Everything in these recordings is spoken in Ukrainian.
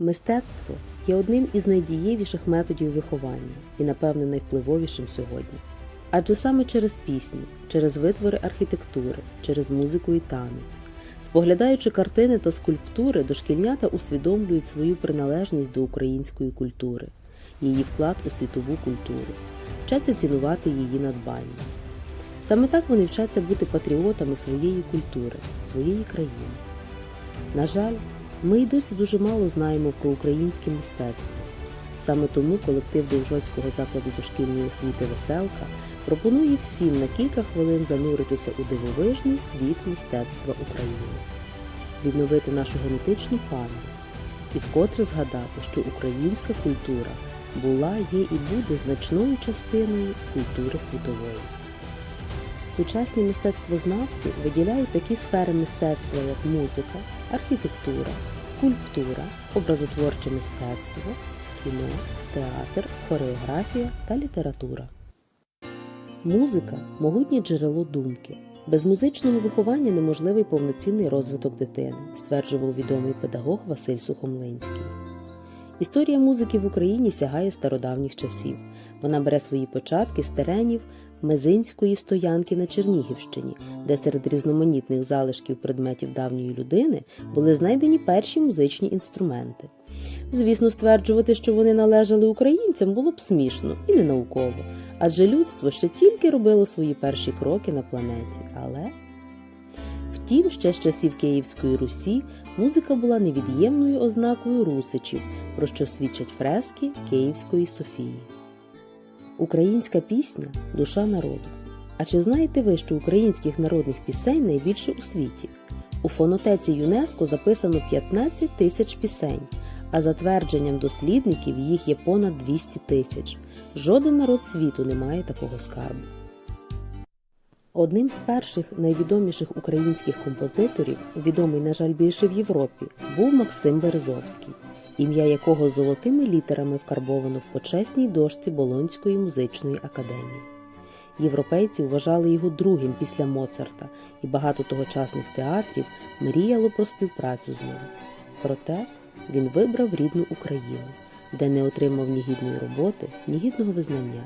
Мистецтво є одним із найдієвіших методів виховання і, напевне, найвпливовішим сьогодні. Адже саме через пісні, через витвори архітектури, через музику і танець, споглядаючи картини та скульптури, дошкільнята усвідомлюють свою приналежність до української культури, її вклад у світову культуру, вчаться цінувати її надбання. Саме так вони вчаться бути патріотами своєї культури, своєї країни. На жаль, ми й досі дуже мало знаємо про українське мистецтво. Саме тому колектив Довжоцького закладу дошкільної освіти Веселка пропонує всім на кілька хвилин зануритися у дивовижний світ мистецтва України, відновити нашу генетичну пам'ять і вкотре згадати, що українська культура була, є і буде значною частиною культури світової. Сучасні мистецтвознавці виділяють такі сфери мистецтва, як музика, архітектура, скульптура, образотворче мистецтво, кіно, театр, хореографія та література. Музика могутнє джерело думки. Без музичного виховання неможливий повноцінний розвиток дитини, стверджував відомий педагог Василь Сухомлинський. Історія музики в Україні сягає стародавніх часів. Вона бере свої початки з теренів Мезинської стоянки на Чернігівщині, де серед різноманітних залишків предметів давньої людини були знайдені перші музичні інструменти. Звісно, стверджувати, що вони належали українцям, було б смішно і не науково, адже людство ще тільки робило свої перші кроки на планеті. Але втім, ще з часів Київської Русі музика була невід'ємною ознакою русичів, про що свідчать фрески Київської Софії. Українська пісня душа народу. А чи знаєте ви, що українських народних пісень найбільше у світі? У фонотеці ЮНЕСКО записано 15 тисяч пісень, а за твердженням дослідників їх є понад 200 тисяч. Жоден народ світу не має такого скарбу. Одним з перших найвідоміших українських композиторів, відомий, на жаль, більше в Європі, був Максим Березовський, ім'я якого золотими літерами вкарбовано в почесній дошці Болонської музичної академії. Європейці вважали його другим після Моцарта, і багато тогочасних театрів мріяло про співпрацю з ним. Проте він вибрав рідну Україну, де не отримав ні гідної роботи, ні гідного визнання.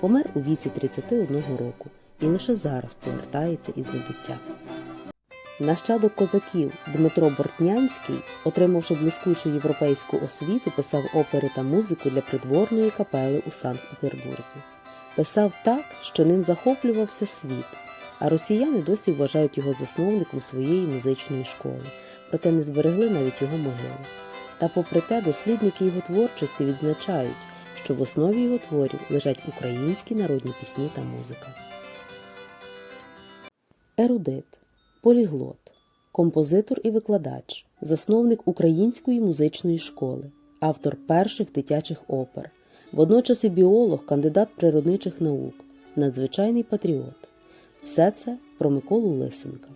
Помер у віці 31 року і лише зараз повертається із небуття. Нащадок козаків Дмитро Бортнянський, отримавши блискучу європейську освіту, писав опери та музику для придворної капели у Санкт-Петербурзі. Писав так, що ним захоплювався світ, а росіяни досі вважають його засновником своєї музичної школи, проте не зберегли навіть його могилу. Та попри те, дослідники його творчості відзначають, що в основі його творів лежать українські народні пісні та музика. Ерудит, поліглот, композитор і викладач, засновник української музичної школи, автор перших дитячих опер, водночас і біолог, кандидат природничих наук, надзвичайний патріот. Все це про Миколу Лисенка.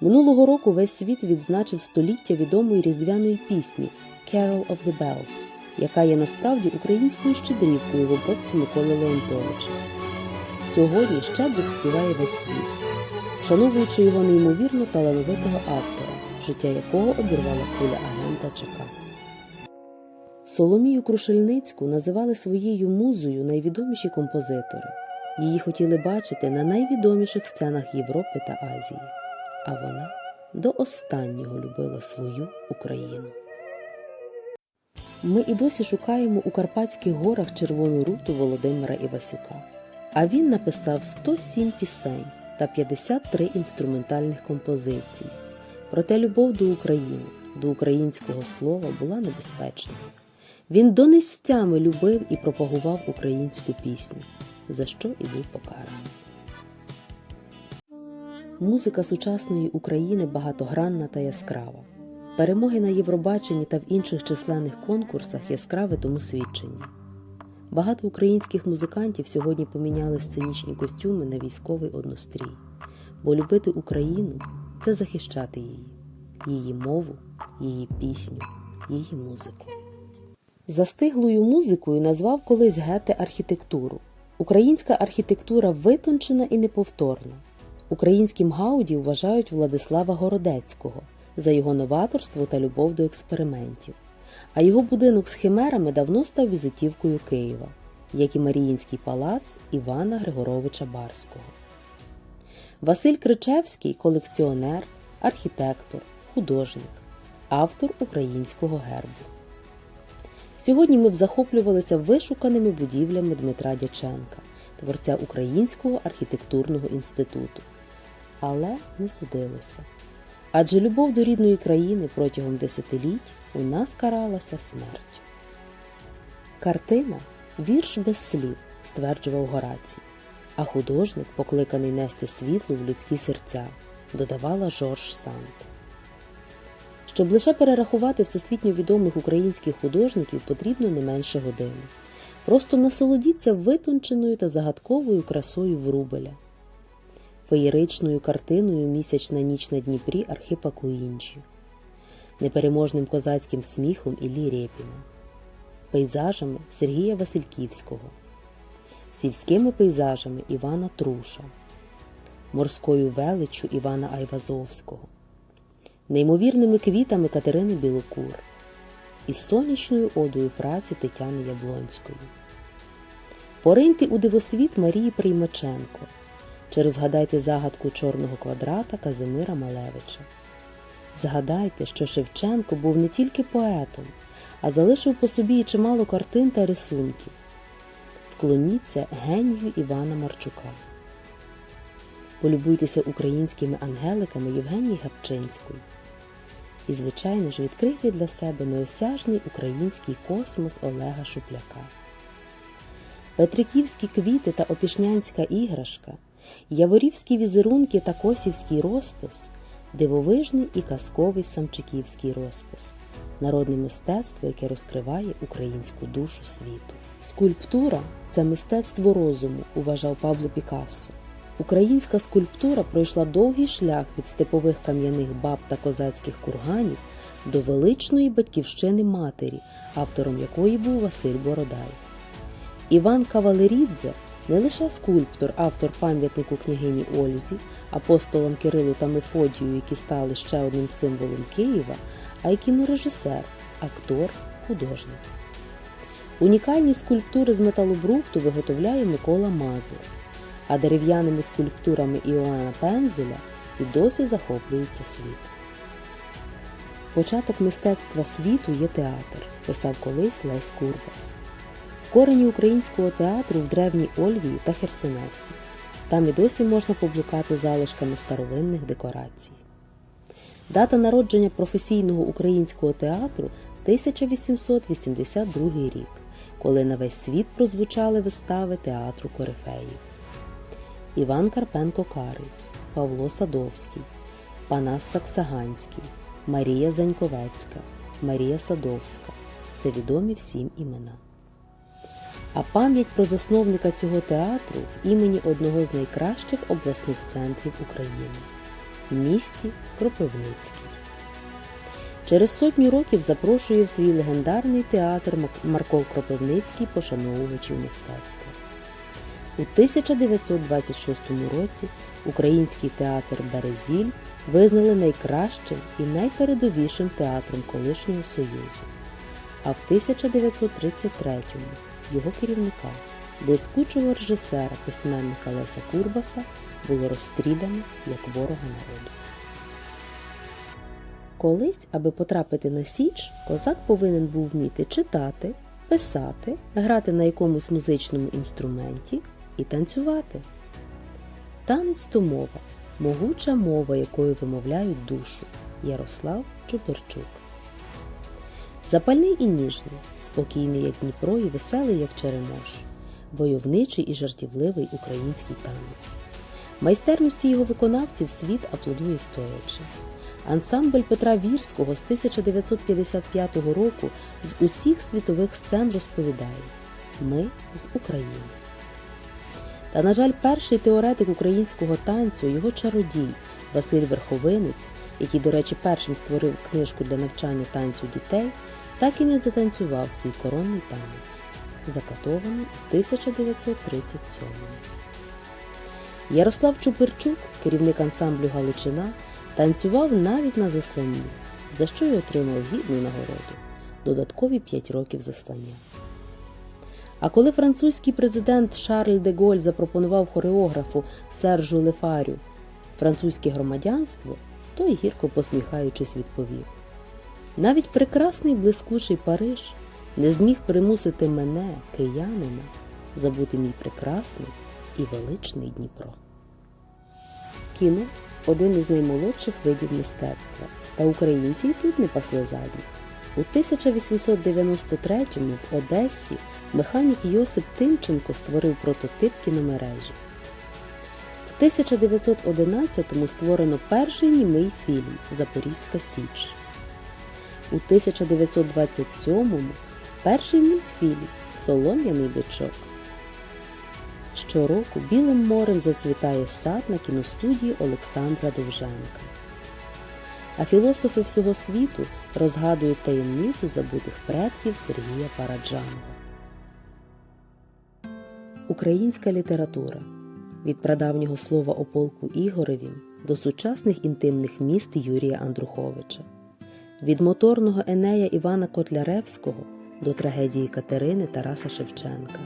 Минулого року весь світ відзначив століття відомої різдвяної пісні Carol of the Bells, яка є насправді українською щедрівкою в обробці Миколи Леонтовича. Сьогодні щедрик співає весь світ, вшановуючи його неймовірно талановитого автора, життя якого обірвала куля агента ЧК. Соломію Крушельницьку називали своєю музою найвідоміші композитори. Її хотіли бачити на найвідоміших сценах Європи та Азії. А вона до останнього любила свою Україну. Ми і досі шукаємо у Карпатських горах червону руту Володимира Івасюка. А він написав 107 пісень та 53 інструментальних композиції. Проте любов до України, до українського слова була небезпечною. Він донестями любив і пропагував українську пісню, за що і був покараний. Музика сучасної України багатогранна та яскрава. Перемоги на Євробаченні та в інших численних конкурсах яскраве тому свідчення. Багато українських музикантів сьогодні поміняли сценічні костюми на військовий однострій, бо любити Україну це захищати її, її мову, її пісню, її музику. Застиглою музикою назвав колись Гете архітектуру. Українська архітектура витончена і неповторна. Українським гауді вважають Владислава Городецького за його новаторство та любов до експериментів. А його будинок з химерами давно став візитівкою Києва, як і Маріїнський палац Івана Григоровича Барського. Василь Кричевський колекціонер, архітектор, художник, автор українського гербу. Сьогодні ми б захоплювалися вишуканими будівлями Дмитра Дяченка, творця Українського архітектурного інституту. Але не судилося. Адже любов до рідної країни протягом десятиліть у нас каралася смертю. Картина вірш без слів, стверджував Горацій, а художник, покликаний нести світло в людські серця, додавала Жорж Санд. Щоб лише перерахувати всесвітньо відомих українських художників, потрібно не менше години. Просто насолодіться витонченою та загадковою красою Врубеля, феєричною картиною Місячна ніч на Дніпрі Архипа Куінджі, непереможним козацьким сміхом Іллі Рєпіна, пейзажами Сергія Васильківського, сільськими пейзажами Івана Труша, морською величчю Івана Айвазовського, неймовірними квітами Катерини Білокур. І сонячною одою праці Тетяни Яблонської. Пориньте у дивосвіт Марії Приймаченко. Чи розгадайте загадку чорного квадрата Казимира Малевича. Згадайте, що Шевченко був не тільки поетом, а залишив по собі і чимало картин та рисунків. Вклоніться генію Івана Марчука. Полюбуйтеся українськими ангеликами Євгенії Гапчинської. І, звичайно ж, відкрийте для себе неосяжний український космос Олега Шупляка. Петриківські квіти та опішнянська іграшка, яворівські візерунки та косівський розпис, дивовижний і казковий самчиківський розпис, народне мистецтво, яке розкриває українську душу світу. Скульптура це мистецтво розуму, уважав Пабло Пікассо. Українська скульптура пройшла довгий шлях від степових кам'яних баб та козацьких курганів до величної батьківщини матері, автором якої був Василь Бородай. Іван Кавалерідзе не лише скульптор, автор пам'ятнику княгині Ользі, апостолам Кирилу та Мефодію, які стали ще одним символом Києва, а й кінорежисер, актор, художник. Унікальні скульптури з металобрухту виготовляє Микола Мазур, а дерев'яними скульптурами Іоанна Пензеля і досі захоплюється світ. Початок мистецтва світу є театр, писав колись Лесь Курбас. Корені українського театру в древній Ольвії та Херсонесі. Там і досі можна поблукати залишками старовинних декорацій. Дата народження професійного українського театру 1882 рік, коли на весь світ прозвучали вистави театру Корифеїв. Іван Карпенко Карий, Павло Садовський, Панас Саксаганський, Марія Заньковецька, Марія Садовська це відомі всім імена. А пам'ять про засновника цього театру в імені одного з найкращих обласних центрів України в місті Кропивницький. Через сотню років запрошує в свій легендарний театр Марков Кропивницький пошановувачів мистецтва. У 1926 році Український театр Березіль визнали найкращим і найпередовішим театром колишнього Союзу. А в 1933 його керівника, блискучого режисера, письменника Леся Курбаса, було розстріляно як ворога народу. Колись, аби потрапити на Січ, козак повинен був вміти читати, писати, грати на якомусь музичному інструменті і танцювати. Танець то мова, могуча мова, якою вимовляють душу. Ярослав Чуперчук. Запальний і ніжний, спокійний, як Дніпро, і веселий, як Черемош, войовничий і жартівливий український танець. Майстерності його виконавців світ аплодує стоячи. Ансамбль Петра Вірського з 1955 року з усіх світових сцен розповідає Ми з України. Та, на жаль, перший теоретик українського танцю, його чародій Василь Верховинець, який, до речі, першим створив книжку для навчання танцю дітей, так і не затанцював свій коронний танець, закатований у 1937 Ярослав Чуперчук, керівник ансамблю Галичина, танцював навіть на заслоні, за що й отримав гідну нагороду додаткові 5 років заслання. А коли французький президент Шарль де Голь запропонував хореографу Сержу Лефарю французьке громадянство, той гірко посміхаючись відповів: навіть прекрасний блискучий Париж не зміг примусити мене, киянина, забути мій прекрасний і величний Дніпро. Кіно один із наймолодших видів мистецтва, та українці й тут не пасли задні. У 1893-му в Одесі механік Йосип Тимченко створив прототип кіномережі. В 1911-му створено перший німий фільм Запорізька Січ. У 1927-му перший мультфільм Солом'яний бичок. Щороку білим морем зацвітає сад на кіностудії Олександра Довженка. А філософи всього світу розгадують таємницю забутих предків Сергія Параджанова. Українська література від прадавнього слова о полку Ігоревім до сучасних інтимних міст Юрія Андруховича, від моторного Енея Івана Котляревського до трагедії Катерини Тараса Шевченка,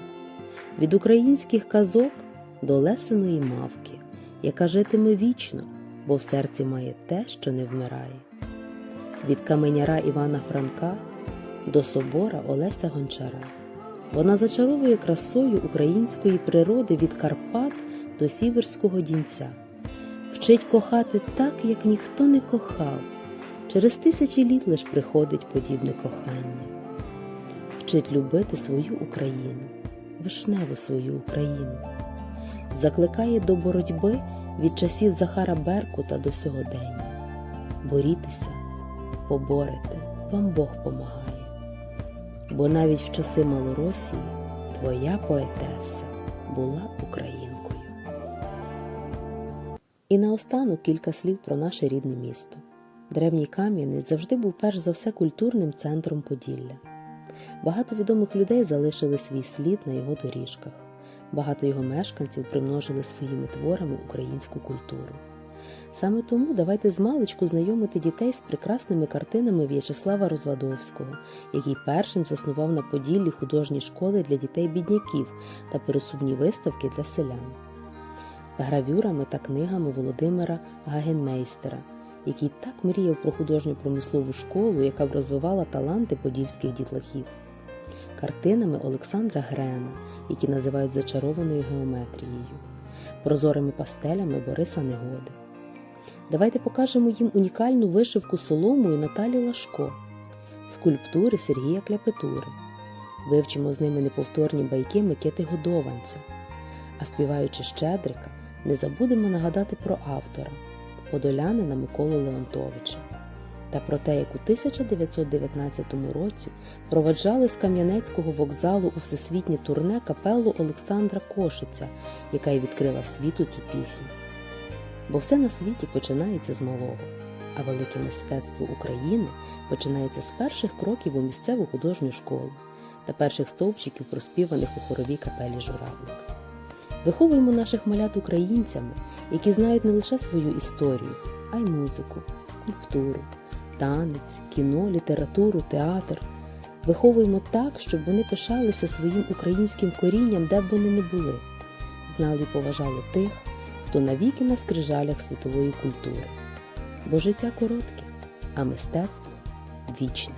від українських казок до лесеної мавки, яка житиме вічно, бо в серці має те, що не вмирає, від каменяра Івана Франка до собора Олеся Гончара. Вона зачаровує красою української природи від Карпат до сіверського дінця, вчить кохати так, як ніхто не кохав. Через тисячі літ лиш приходить подібне кохання, вчить любити свою Україну, вишневу свою Україну, закликає до боротьби від часів Захара Беркута до сьогодення. Борітеся, поборете, вам Бог помагає бо навіть в часи Малоросії твоя поетеса була українкою. І наостанок кілька слів про наше рідне місто. Древній Кам'янець завжди був перш за все культурним центром Поділля. Багато відомих людей залишили свій слід на його доріжках. Багато його мешканців примножили своїми творами українську культуру. Саме тому давайте змалечку знайомити дітей з прекрасними картинами В'ячеслава Розвадовського, який першим заснував на Поділлі художні школи для дітей-бідняків та пересувні виставки для селян, гравюрами та книгами Володимира Гагенмейстера, який так мріяв про художню промислову школу, яка б розвивала таланти подільських дітлахів, картинами Олександра Грена, які називають зачарованою геометрією, прозорими пастелями Бориса Негоди. Давайте покажемо їм унікальну вишивку соломою Наталі Лашко, скульптури Сергія Кляпетури. Вивчимо з ними неповторні байки Микити Годованця. А співаючи Щедрика, не забудемо нагадати про автора подолянина Миколу Леонтовича та про те, як у 1919 році проведжали з Кам'янецького вокзалу у всесвітнє турне капелу Олександра Кошиця, яка й відкрила світу цю пісню. Бо все на світі починається з малого, а велике мистецтво України починається з перших кроків у місцеву художню школу та перших стовпчиків, проспіваних у хоровій капелі Журавлик. Виховуємо наших малят українцями, які знають не лише свою історію, а й музику, скульптуру, танець, кіно, літературу, театр. Виховуємо так, щоб вони пишалися своїм українським корінням, де б вони не були, знали і поважали тих хто навіки на скрижалях світової культури. Бо життя коротке, а мистецтво вічне.